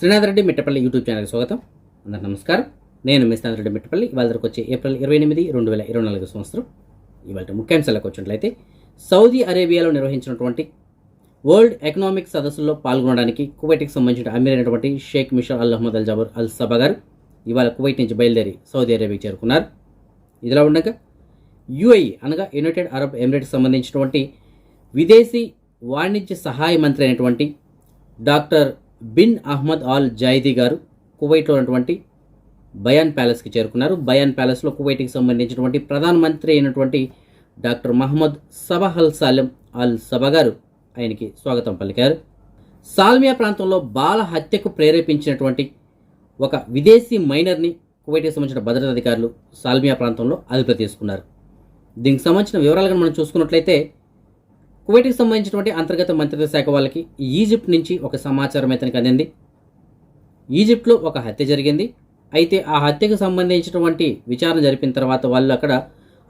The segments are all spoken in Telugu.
శ్రీనాథ్ రెడ్డి మిట్టపల్లి యూట్యూబ్ ఛానల్కి స్వాగతం. అందరికి నమస్కారం. నేను మీ శ్రీనాథ్ రెడ్డి మిట్టపల్లి. ఇవాళ వరకు వచ్చే ఏప్రిల్ ఇరవై ఎనిమిది రెండు వేల ఇరవై నాలుగు సంవత్సరం. ఇవాళ ముఖ్యాంశాలకు వచ్చినట్లయితే సౌదీ అరేబియాలో నిర్వహించినటువంటి వరల్డ్ ఎకనామిక్ సదస్సులో పాల్గొనడానికి కువైట్కి సంబంధించిన అమీర్ అయినటువంటి Sheikh Misha Al Ahmad Al Jaber Al Sabah గారు ఇవాళ కువైట్ నుంచి బయలుదేరి సౌదీ అరేబియాకి చేరుకున్నారు. ఇదిలా ఉండగా యుఐ అనగా యునైటెడ్ అరబ్ ఎమిరేట్స్ సంబంధించినటువంటి విదేశీ వాణిజ్య సహాయ మంత్రి అయినటువంటి doctor bin Ahmed Al Zaidi గారు కువైట్లో ఉన్నటువంటి బయాన్ ప్యాలెస్కి చేరుకున్నారు. బయాన్ ప్యాలెస్లో కువైట్కి సంబంధించినటువంటి ప్రధానమంత్రి అయినటువంటి doctor Mohammad Sabah Al Salem Al Sabah గారు ఆయనకి స్వాగతం పలికారు. సాల్మియా ప్రాంతంలో బాల హత్యకు ప్రేరేపించినటువంటి ఒక విదేశీ మైనర్ని కువైట్కి సంబంధించిన భద్రతా అధికారులు సాల్మియా ప్రాంతంలో అదుపులో తీసుకున్నారు. దీనికి సంబంధించిన వివరాలు కనుక మనం చూసుకున్నట్లయితే కువైట్కి సంబంధించినటువంటి అంతర్గత మంత్రిత్వ శాఖ వాళ్ళకి ఈజిప్ట్ నుంచి ఒక సమాచారం అయితే అందింది. ఈజిప్ట్లో ఒక హత్య జరిగింది. అయితే ఆ హత్యకు సంబంధించినటువంటి విచారణ జరిపిన తర్వాత వాళ్ళు అక్కడ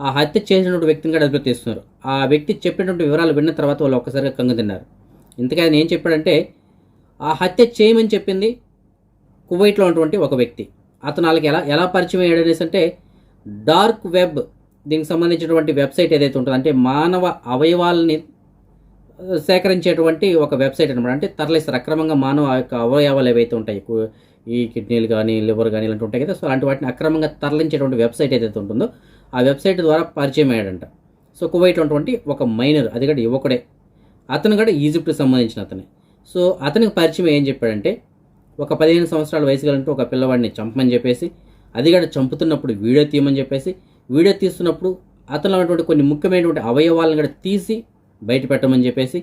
ఆ హత్య చేసినటువంటి వ్యక్తిని కూడా అదుపులో తీస్తున్నారు ఆ వ్యక్తి చెప్పినటువంటి వివరాలు విన్న తర్వాత వాళ్ళు ఒక్కసారిగా కంగు తిన్నారు. ఇంతకీ ఆయన ఏం చెప్పాడంటే ఆ హత్య చేయమని చెప్పింది కువైట్లో ఉన్నటువంటి ఒక వ్యక్తి. అతను వాళ్ళకి ఎలా ఎలా పరిచయం అయ్యాడు అనేసి అంటే డార్క్ వెబ్ దీనికి సంబంధించినటువంటి వెబ్సైట్ ఏదైతే ఉంటుందో అంటే మానవ అవయవాలని సేకరించేటువంటి ఒక వెబ్సైట్ అనమాట అంటే తరలిస్తారు అక్రమంగా మానవ ఆ యొక్క అవయవాలు ఏవైతే ఉంటాయి ఈ కిడ్నీలు కానీ లివర్ కానీ ఇలాంటి ఉంటాయి కదా సో అలాంటి వాటిని అక్రమంగా తరలించేటువంటి వెబ్సైట్ ఏదైతే ఉంటుందో ఆ వెబ్సైట్ ద్వారా పరిచయం అయ్యాడంట. సో కువైట్ ఉన్నటువంటి ఒక మైనర్ అది కూడా యువకుడే. అతను కూడా ఈజిప్ట్కి సంబంధించిన అతనే. సో అతనికి పరిచయం ఏం చెప్పాడంటే ఒక పదిహేను సంవత్సరాల వయసు కలిగినట్టు ఒక పిల్లవాడిని చంపమని చెప్పేసి అది కూడా చంపుతున్నప్పుడు వీడియో తీయమని చెప్పేసి వీడియో తీస్తున్నప్పుడు అతను ఉన్నటువంటి కొన్ని ముఖ్యమైనటువంటి అవయవాలను కూడా తీసి బయట పెట్టమని చెప్పేసి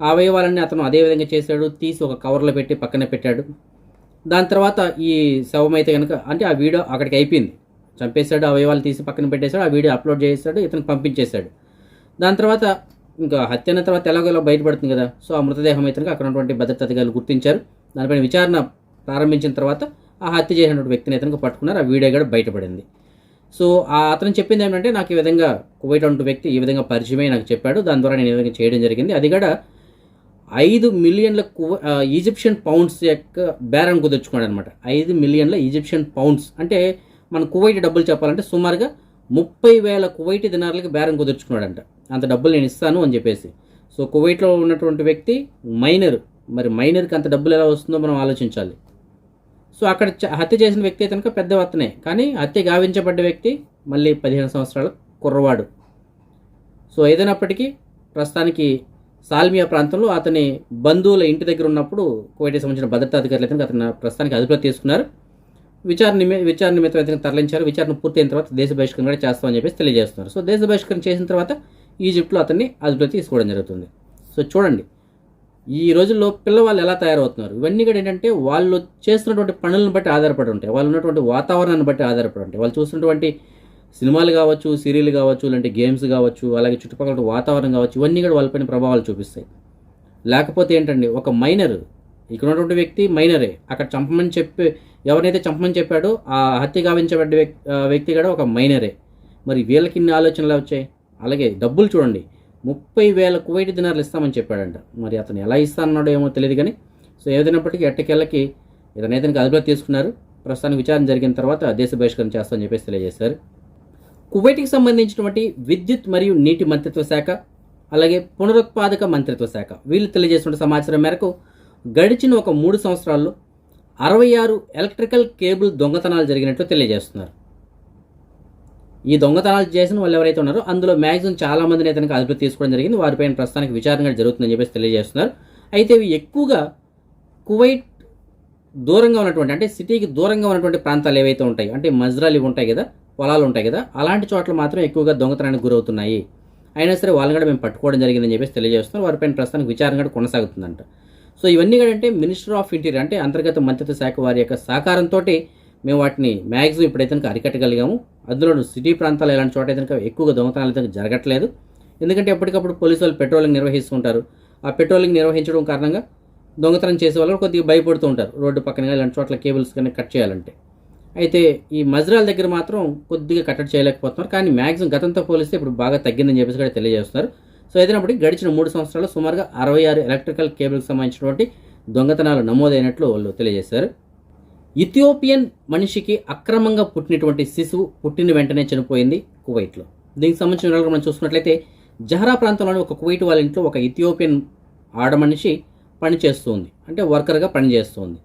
ఆ అవయవాలన్నీ అతను అదే విధంగా చేశాడు తీసి ఒక కవర్లో పెట్టి పక్కన పెట్టాడు. దాని తర్వాత ఈ శవం అయితే కనుక అంటే ఆ వీడియో అక్కడికి అయిపోయింది. చంపేశాడు అవయవాలు తీసి పక్కన పెట్టేశాడు ఆ వీడియో అప్లోడ్ చేశాడు ఇతను పంపించేశాడు. దాని తర్వాత ఇంకా హత్య అయిన తర్వాత ఎలాగోలా బయటపడుతుంది కదా సో ఆ మృతదేహం అయితే అక్కడ ఉన్నటువంటి భద్రతా అధికారులు గుర్తించారు. దానిపైన విచారణ ప్రారంభించిన తర్వాత ఆ హత్య చేసినటువంటి వ్యక్తిని ఇతనికి పట్టుకున్నారు ఆ వీడియో కూడా బయటపడింది. సో ఆ అతను చెప్పింది ఏంటంటే నాకు ఈ విధంగా కువైట్ అంటూ వ్యక్తి ఈ విధంగా పరిచయమై నాకు చెప్పాడు. దాని ద్వారా నేను ఈ విధంగా చేయడం జరిగింది. అది కూడా ఐదు మిలియన్ల కువ ఈజిప్షియన్ పౌండ్స్ యొక్క బేరం కుదుర్చుకున్నాడు అనమాట ఐదు మిలియన్ల ఈజిప్షియన్ పౌండ్స్. అంటే మన కువైట్ డబ్బులు చెప్పాలంటే సుమారుగా ముప్పై వేల కువైట్ దినార్లకి బేరం కుదుర్చుకున్నాడంట. అంత డబ్బులు నేను ఇస్తాను అని చెప్పేసి. సో కువైట్లో ఉన్నటువంటి వ్యక్తి మైనర్. మరి మైనర్కి అంత డబ్బులు ఎలా వస్తుందో మనం ఆలోచించాలి. సో అక్కడ హత్య చేసిన వ్యక్తి అయితే కనుక పెద్ద అతనే కానీ హత్య గావించబడ్డ వ్యక్తి మళ్ళీ పదిహేను సంవత్సరాల కుర్రవాడు. సో ఏదైనప్పటికీ ప్రస్తుతానికి సాల్మియా ప్రాంతంలో అతని బంధువుల ఇంటి దగ్గర ఉన్నప్పుడు కువైట్కి సంబంధించిన భద్రతా అధికారులు అయితే అతను ప్రస్తుతానికి అదుపులో తీసుకున్నారు. విచారణ విచారణ నిమిత్తం అయితే తరలించారు. విచారణ పూర్తయిన తర్వాత దేశ బహిష్కరణ కూడా చేస్తామని చెప్పేసి తెలియజేస్తున్నారు. సో దేశ బహిష్కరణ చేసిన తర్వాత ఈజిప్ట్లో అతన్ని అదుపులో తీసుకోవడం జరుగుతుంది. సో చూడండి. ఈ రోజుల్లో పిల్లవాళ్ళు ఎలా తయారవుతున్నారు? ఇవన్నీ కూడా ఏంటంటే వాళ్ళు చేస్తున్నటువంటి పనులను బట్టి ఆధారపడి ఉంటాయి. వాళ్ళు ఉన్నటువంటి వాతావరణాన్ని బట్టి ఆధారపడి ఉంటాయి. వాళ్ళు చూస్తున్నటువంటి సినిమాలు కావచ్చు సీరియల్ కావచ్చు లేదంటే గేమ్స్ కావచ్చు అలాగే చుట్టుపక్కల వాతావరణం కావచ్చు ఇవన్నీ కూడా వాళ్ళపైన ప్రభావాలు చూపిస్తాయి. లేకపోతే ఏంటండి ఒక మైనర్ ఇక్కడ ఉన్నటువంటి వ్యక్తి మైనరే. అక్కడ చంపమని చెప్పి ఎవరినైతే చంపమని చెప్పాడో ఆ హత్య గావించబడ్డ వ్యక్తి వ్యక్తి కూడా ఒక మైనరే. మరి వీళ్ళకి ఇన్ని ఆలోచనలు వచ్చాయి? అలాగే డబ్బులు చూడండి. ముప్పై వేల కువైట్ దినార్లు ఇస్తామని చెప్పాడంట. మరి అతను ఎలా ఇస్తానన్నాడో ఏమో తెలియదు కానీ సో ఏదైనప్పటికీ ఎట్టకెళ్ళకి ఇతనైతే అదుపులో తీసుకున్నారు. ప్రస్తుతానికి విచారణ జరిగిన తర్వాత దేశ బహిష్కరణ చేస్తామని చెప్పేసి తెలియజేశారు. కువైట్కి సంబంధించినటువంటి విద్యుత్ మరియు నీటి మంత్రిత్వ శాఖ అలాగే పునరుత్పాదక మంత్రిత్వ శాఖ వీళ్ళు తెలియజేసిన సమాచారం మేరకు గడిచిన ఒక మూడు సంవత్సరాల్లో అరవై ఆరు ఎలక్ట్రికల్ కేబుల్ దొంగతనాలు జరిగినట్లు తెలియజేస్తున్నారు. ఈ దొంగతనాలు చేసిన వాళ్ళు ఎవరైతే ఉన్నారో అందులో మ్యాక్సిమం చాలా మందిని అయితే అదుపులో తీసుకోవడం జరిగింది. వారిపైన ప్రస్తుతానికి విచారణ జరుగుతుందని చెప్పేసి తెలియజేస్తున్నారు. అయితే ఇవి ఎక్కువగా కువైట్ దూరంగా ఉన్నటువంటి అంటే సిటీకి దూరంగా ఉన్నటువంటి ప్రాంతాలు ఏవైతే ఉంటాయి అంటే మజ్రాలు ఇవి ఉంటాయి కదా పొలాలు ఉంటాయి కదా అలాంటి చోట్ల మాత్రం ఎక్కువగా దొంగతనానికి గురవుతున్నాయి. అయినా సరే వాళ్ళని కూడా మేము పట్టుకోవడం జరిగిందని చెప్పేసి తెలియజేస్తున్నారు. వారిపైన ప్రస్తుతానికి విచారణ కూడా కొనసాగుతుందంట. సో ఇవన్నీ కూడా అంటే మినిస్టర్ ఆఫ్ ఇంటీరియర్ అంటే అంతర్గత మంత్రిత్వ శాఖ వారి యొక్క సహకారంతో మేము వాటిని మ్యాక్సిమం ఇప్పుడైతే కనుక అరికట్టగలిగాము. అందులో సిటీ ప్రాంతాలు ఇలాంటి చోట అయితే కనుక ఎక్కువగా దొంగతనాలు అయితే జరగట్లేదు. ఎందుకంటే ఎప్పటికప్పుడు పోలీసు వాళ్ళు పెట్రోలింగ్ నిర్వహిస్తుంటారు. ఆ పెట్రోలింగ్ నిర్వహించడం కారణంగా దొంగతనం చేసే వాళ్ళు కొద్దిగా భయపడుతూ ఉంటారు. రోడ్డు పక్కన ఇలాంటి చోట్ల కేబుల్స్ కానీ కట్ చేయాలంటే. అయితే ఈ మజ్రాల దగ్గర మాత్రం కొద్దిగా కట్టడి చేయలేకపోతున్నారు. కానీ మ్యాక్సిమం గతంతో పోలిస్తే ఇప్పుడు బాగా తగ్గిందని చెప్పేసి కూడా తెలియజేస్తున్నారు. సో ఏదైనప్పటికీ గడిచిన మూడు సంవత్సరాలు సుమారుగా అరవై ఆరు ఎలక్ట్రికల్ కేబుల్కి సంబంధించినటువంటి దొంగతనాలు నమోదైనట్లు వాళ్ళు తెలియజేశారు. ఇథియోపియన్ మనిషికి అక్రమంగా పుట్టినటువంటి శిశువు పుట్టిన వెంటనే చనిపోయింది కువైట్లో. దీనికి సంబంధించిన వివరాలు మనం చూసుకున్నట్లయితే జహరా ప్రాంతంలోని ఒక కువైట్ వాళ్ళ ఇంట్లో ఒక ఇథియోపియన్ ఆడ మనిషి పనిచేస్తుంది. అంటే వర్కర్గా పనిచేస్తుంది.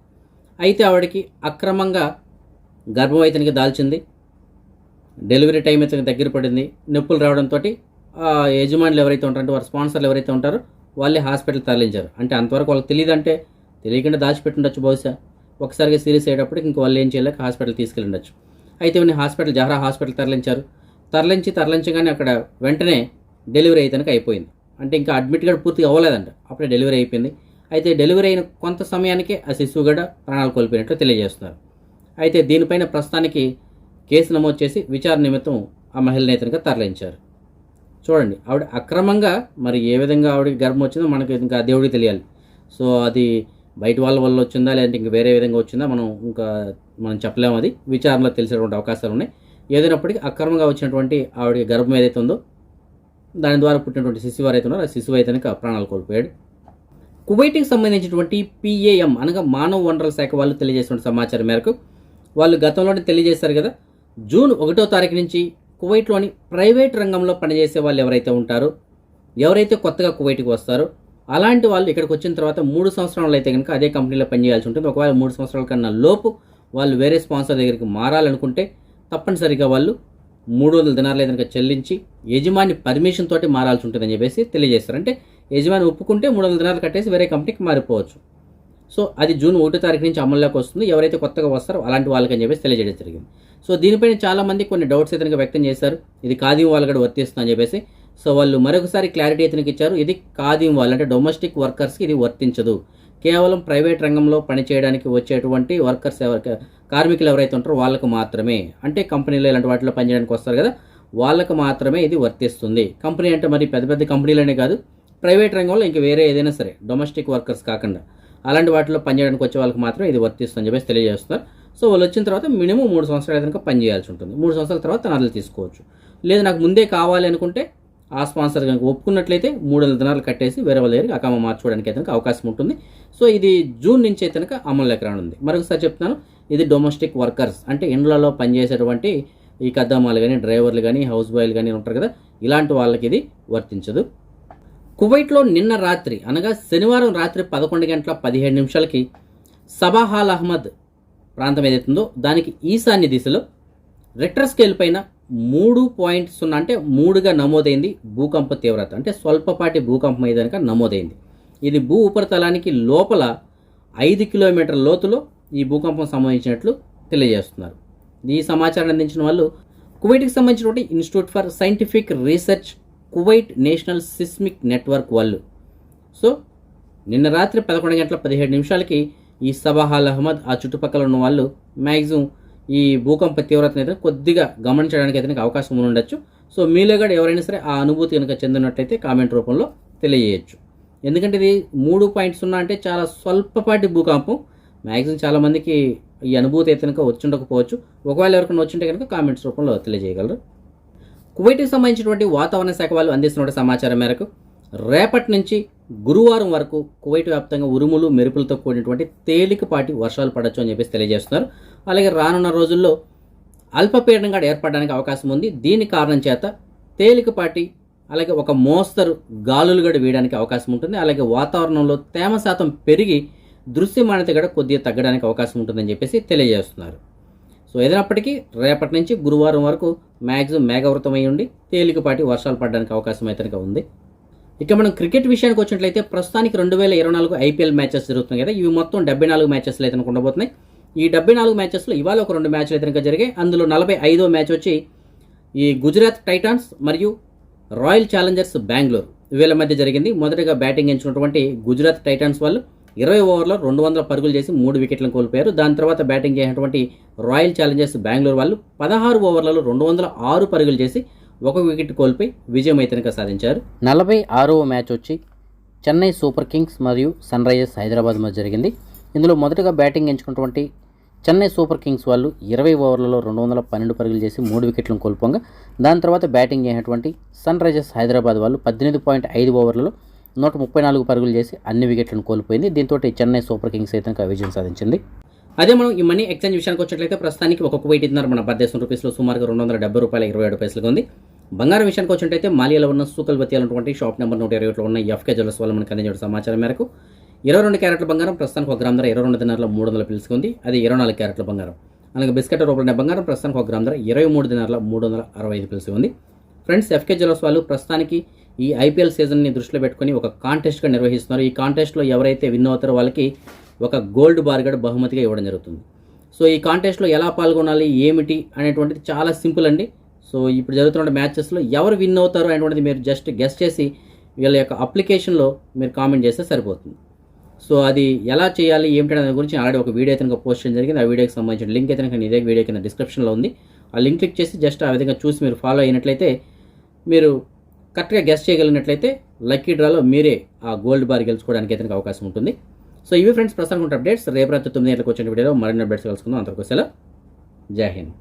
అయితే ఆవిడకి అక్రమంగా గర్భం ఇతనికి దాల్చింది. డెలివరీ టైం ఇతనికి దగ్గర పడింది. నొప్పులు రావడంతో యజమానులు ఎవరైతే ఉంటారంటే వారి స్పాన్సర్లు ఎవరైతే ఉంటారో వాళ్ళే హాస్పిటల్ తరలించారు. అంటే అంతవరకు వాళ్ళకి తెలియదంటే తెలియకుండా దాచిపెట్టుండొచ్చు బహుశా. ఒకసారిగా సీరియస్ అయ్యేటప్పుడు ఇంక వాళ్ళు ఏం చేయలేక హాస్పిటల్ తీసుకెళ్ళండొచ్చు. అయితే ఇవన్నీ హాస్పిటల్ జహరా హాస్పిటల్ తరలించారు. తరలించి తరలించగానే అక్కడ వెంటనే డెలివరీ అయితే అయిపోయింది. అంటే ఇంకా అడ్మిట్ కూడా పూర్తి అవ్వలేదంట. అప్పుడే డెలివరీ అయిపోయింది. అయితే డెలివరీ అయిన కొంత సమయానికే ఆ శిశువు కూడా ప్రాణాలు కోల్పోయినట్లు తెలియజేస్తున్నారు. అయితే దీనిపైన ప్రస్తుతానికి కేసు నమోదు చేసి విచారణ నిమిత్తం ఆ మహిళ ఇతనికి తరలించారు. చూడండి ఆవిడ అక్రమంగా మరి ఏ విధంగా ఆవిడకి గర్భం వచ్చిందో మనకి ఇంకా దేవుడికి తెలియాలి. సో అది బయట వాళ్ళ వల్ల వచ్చిందా లేదంటే ఇంకా వేరే విధంగా వచ్చిందా మనం ఇంకా మనం చెప్పలేము అది. విచారణలో తెలిసేటువంటి అవకాశాలు ఉన్నాయి. ఏదైనప్పటికీ అక్రమంగా వచ్చినటువంటి ఆవిడ గర్భం ఏదైతే ఉందో దాని ద్వారా పుట్టినటువంటి శిశువు అయితే ఉన్నారో ఆ శిశువు అయితే కనుక ప్రాణాలు కోల్పోయాడు. కువైట్కి సంబంధించినటువంటి పిఏఎం అనగా మానవ వనరుల శాఖ వాళ్ళు తెలియజేసిన సమాచారం మేరకు వాళ్ళు గతంలోనే తెలియజేశారు కదా జూన్ ఒకటో తారీఖు నుంచి కువైట్లోని ప్రైవేట్ రంగంలో పనిచేసే వాళ్ళు ఎవరైతే ఉంటారో ఎవరైతే కొత్తగా కువైట్కి వస్తారో అలాంటి వాళ్ళు ఇక్కడికి వచ్చిన తర్వాత మూడు సంవత్సరాలు అయితే కనుక అదే కంపెనీలో పనిచేయాల్సి ఉంటుంది. ఒకవేళ మూడు సంవత్సరాల కన్నా లోపు వాళ్ళు వేరే స్పాన్సర్ దగ్గరికి మారాలనుకుంటే తప్పనిసరిగా వాళ్ళు మూడు వందల దినాలు కనుక చెల్లించి యజమాని పర్మిషన్ తోటి మారాల్సి ఉంటుందని చెప్పేసి తెలియజేస్తారు. అంటే యజమాని ఒప్పుకుంటే మూడు వందల దినాలు కట్టేసి వేరే కంపెనీకి మారిపోవచ్చు. సో అది జూన్ ఒకటో తారీఖు నుంచి అమల్లోకి వస్తుంది. ఎవరైతే కొత్తగా వస్తారో అలాంటి వాళ్ళకని చెప్పేసి తెలియజేయడం జరిగింది. సో దీనిపైన చాలామంది కొన్ని డౌట్స్ అయితే వ్యక్తం చేశారు. ఇది ఖాదీ వాళ్ళు కూడా వర్తిస్తుందని చెప్పేసి సో వాళ్ళు మరొకసారి క్లారిటీ ఇతనికి ఇచ్చారు. ఇది ఖాదీం వాళ్ళు అంటే డొమెస్టిక్ వర్కర్స్కి ఇది వర్తించదు. కేవలం ప్రైవేట్ రంగంలో పనిచేయడానికి వచ్చేటువంటి వర్కర్స్ ఎవరికి కార్మికులు ఎవరైతే ఉంటారో వాళ్ళకు మాత్రమే. అంటే కంపెనీలో ఇలాంటి వాటిలో పనిచేయడానికి వస్తారు కదా వాళ్ళకు మాత్రమే ఇది వర్తిస్తుంది. కంపెనీ అంటే మరి పెద్ద పెద్ద కంపెనీలనే కాదు ప్రైవేట్ రంగంలో ఇంక వేరే ఏదైనా సరే డొమెస్టిక్ వర్కర్స్ కాకుండా అలాంటి వాటిలో పనిచేయడానికి వచ్చే వాళ్ళకి మాత్రం ఇది వర్తిస్తుందని చెప్పేసి తెలియజేస్తున్నారు. సో వాళ్ళు వచ్చిన తర్వాత మినిమం మూడు సంవత్సరాలు కనుక పని చేయాల్సి ఉంటుంది. మూడు సంవత్సరాల తర్వాత తనలు తీసుకోవచ్చు. లేదు నాకు ముందే కావాలి అనుకుంటే ఆ స్పాన్సర్ కనుక ఒప్పుకున్నట్లయితే మూడు వందల దినాలు కట్టేసి వేరే వాళ్ళ దగ్గరికి అకామ మార్చుకోవడానికి అయితే అవకాశం ఉంటుంది. సో ఇది జూన్ నుంచి అయితే కనుక అమల్లోకి రానుంది. మరొకసారి చెప్తున్నాను ఇది డొమెస్టిక్ వర్కర్స్ అంటే ఇండ్లలో పనిచేసేటువంటి ఈ కద్దమ్మాలు కానీ డ్రైవర్లు కానీ హౌస్ బాయ్లు కానీ ఉంటారు కదా ఇలాంటి వాళ్ళకి ఇది వర్తించదు. కువైట్లో నిన్న రాత్రి అనగా శనివారం రాత్రి పదకొండు గంటల పదిహేడు నిమిషాలకి సబాహాల్ అహ్మద్ ప్రాంతం ఏదైతుందో దానికి ఈశాన్య దిశలో రెక్టర్ స్కేల్ పైన మూడు పాయింట్ సున్నా అంటే మూడుగా నమోదైంది భూకంప తీవ్రత. అంటే స్వల్పపాటి భూకంపం ఏదనక నమోదైంది. ఇది భూ ఉపరితలానికి లోపల ఐదు కిలోమీటర్ల లోతులో ఈ భూకంపం సంభవించినట్లు తెలియజేస్తున్నారు. ఈ సమాచారాన్ని అందించిన వాళ్ళు కువైట్కి సంబంధించినటువంటి institute for scientific research Kuwait national seismic network వాళ్ళు సో నిన్న రాత్రి పదకొండు గంటల పదిహేడు నిమిషాలకి ఈ సబాహాల్ అహ్మద్ ఆ చుట్టుపక్కల ఉన్న వాళ్ళు మ్యాక్సిమం ఈ భూకంప తీవ్రతను అయితే కొద్దిగా గమనించడానికి అయితే అవకాశం ఉండొచ్చు సో మీలో కూడా ఎవరైనా సరే ఆ అనుభూతి కనుక చెందినట్టయితే కామెంట్ రూపంలో తెలియజేయచ్చు. ఎందుకంటే ఇది మూడు పాయింట్ సున్నా అంటే చాలా స్వల్పపాటి భూకంపం. మ్యాక్సిమం చాలామందికి ఈ అనుభూతి అయితే కనుక వచ్చుండకపోవచ్చు ఒకవేళ ఎవరికైనా వచ్చింటే కనుక కామెంట్స్ రూపంలో తెలియజేయగలరు. కువైట్కి సంబంధించినటువంటి వాతావరణ శాఖ వాళ్ళు అందిస్తున్న సమాచారం మేరకు రేపటి నుంచి గురువారం వరకు కువైట్ వ్యాప్తంగా ఉరుములు మెరుపులతో కూడినటువంటి తేలికపాటి వర్షాలు పడవచ్చు అని చెప్పేసి తెలియజేస్తున్నారు. అలాగే రానున్న రోజుల్లో అల్పపీడనంగా ఏర్పడడానికి అవకాశం ఉంది. దీని కారణం చేత తేలికపాటి అలాగే ఒక మోస్తరు గాలులు గడ వేయడానికి అవకాశం ఉంటుంది. అలాగే వాతావరణంలో తేమ శాతం పెరిగి దృశ్యమానత కూడా కొద్దిగా తగ్గడానికి అవకాశం ఉంటుందని చెప్పేసి తెలియజేస్తున్నారు. సో ఏదైనప్పటికీ రేపటి నుంచి గురువారం వరకు మ్యాక్సిమం మేఘవృతమై ఉండి తేలికపాటి వర్షాలు పడడానికి అవకాశం అయితే ఉంది. ఇక మనం క్రికెట్ విషయానికి వచ్చినట్లయితే ప్రస్తుతానికి రెండు వేల ఇరవై నాలుగు ఐపీఎల్ మ్యాచెస్ జరుగుతున్నాయి కదా. ఇవి మొత్తం డెబ్బై నాలుగు మ్యాచెస్లు అయితే ఉండబోతున్నాయి. ఈ డెబ్బై నాలుగు మ్యాచెస్లో ఇవాళ ఒక రెండు మ్యాచ్లు అయితే కనుక జరిగాయి. అందులో నలభై ఐదో మ్యాచ్ వచ్చి ఈ గుజరాత్ టైటాన్స్ మరియు రాయల్ ఛాలెంజర్స్ బెంగళూరు. వీళ్ళ మధ్య జరిగింది. మొదటగా బ్యాటింగ్ ఎంచుకున్నటువంటి గుజరాత్ టైటాన్స్ వాళ్ళు ఇరవై ఓవర్లో రెండు వందల పరుగులు చేసి మూడు వికెట్లను కోల్పోయారు. దాని తర్వాత బ్యాటింగ్ చేసినటువంటి రాయల్ ఛాలెంజర్స్ బెంగళూరు వాళ్ళు పదహారు ఓవర్లలో రెండు వందల ఆరు పరుగులు చేసి ఒక వికెట్ కోల్పోయి విజయం అయితే కనుక సాధించారు. నలభై ఆరవ మ్యాచ్ వచ్చి చెన్నై సూపర్ కింగ్స్ మరియు సన్ రైజర్స్ హైదరాబాద్ మధ్య జరిగింది. ఇందులో మొదటగా బ్యాటింగ్ ఎంచుకున్నటువంటి చెన్నై సూపర్ కింగ్స్ వాళ్ళు ఇరవై ఓవర్లలో రెండు వందల పన్నెండు పరుగులు చేసి మూడు వికెట్లను కోల్పోగా దాని తర్వాత బ్యాటింగ్ చేసినటువంటి సన్ రైజర్స్ హైదరాబాద్ వాళ్ళు పద్దెనిమిది పాయింట్ ఐదు ఓవర్లలో నూట ముప్పై నాలుగు పరుగులు చేసి అన్ని వికెట్లను కోల్పోయింది. దీంతో చెన్నై సూపర్ కింగ్స్ అయితే విజయం సాధించింది. అదే మనం ఈ మనీ ఎక్స్చేంజ్ విషయానికి వచ్చినట్లయితే ప్రస్తుతానికి ఒక్కొక్క వెయిట్ ఇద్దరు మన భారతదేశం రూపీస్లో సుమారుగా రెండు వందల డెబ్బై రూపాయల ఇరవై ఏడు పైసలుగా ఉంది. బంగారం విషయానికి వచ్చినట్టయితే మాలియాలో ఉన్న సూకల్వతి ఉన్నటువంటి షాప్ నెంబర్ నూట ఇరవై ఒకటిలో ఉన్న ఎఫ్కే జ్యువెల్స్ వల్ల మనకు అందించిన సమాచారం మేరకు ఇరవై రెండు క్యారెట్ల బంగారం ప్రస్తుతానికి ఒక గ్రామ్ ధర ఇరవై రెండు దినాల్లో మూడు వందలు పిలుచుకుంది అది ఇరవై నాలుగు క్యారెట్ల బంగారం. అలాగే బిస్కెట్ రూపంలో బంగారం ప్రస్తుతానికి ఒక గ్రామ్ ధర ఇరవై మూడు దినాల్లో మూడు వందల అరవై ఐదు పిలుచుకుంది ఫ్రెండ్స్ ఎఫ్కే జ్యువెల్స్ వాళ్ళు ప్రస్తుతానికి ఈ ఐపీఎల్ సీజన్ని దృష్టిలో పెట్టుకొని ఒక కాంటెస్ట్గా నిర్వహిస్తున్నారు. ఈ కాంటెస్ట్లో ఎవరైతే విన్ అవుతారో వాళ్ళకి ఒక గోల్డ్ బార్గడ్ బహుమతిగా ఇవ్వడం జరుగుతుంది. సో ఈ కాంటెస్ట్లో ఎలా పాల్గొనాలి ఏమిటి అనేటువంటిది చాలా సింపుల్ అండి. సో ఇప్పుడు జరుగుతున్న మ్యాచెస్లో ఎవరు విన్ అవుతారు అనేటువంటిది మీరు జస్ట్ గెస్ట్ చేసి వీళ్ళ యొక్క అప్లికేషన్లో మీరు కామెంట్ చేస్తే సరిపోతుంది. సో అది ఎలా చేయాలి ఏమిటి దాని గురించి ఆల్రెడీ ఒక వీడియో అయితే పోస్ట్ చేయడం జరిగింది. ఆ వీడియోకి సంబంధించిన లింక్ అయితే కనుక ఇదే వీడియో కింద డిస్క్రిప్షన్లో ఉంది. ఆ లింక్ క్లిక్ చేసి జస్ట్ ఆ విధంగా చూసి మీరు ఫాలో అయినట్లయితే మీరు కరెక్ట్గా గెస్ట్ చేయగలిగినట్లయితే లక్కీ డ్రాలో మీరే ఆ గోల్డ్ బార్ గెలుచుకోవడానికి అయితే అవకాశం ఉంటుంది. సో ఇవి ఫ్రెండ్స్ ప్రస్తుతం అప్డేట్స్. రేపు రాత్రి తొమ్మిది గంటలకు వచ్చిన వీడియోలో మరిన్ని అప్డేట్స్ కలుసుకుందాం. అంతకు సెలవు. జై హింద్.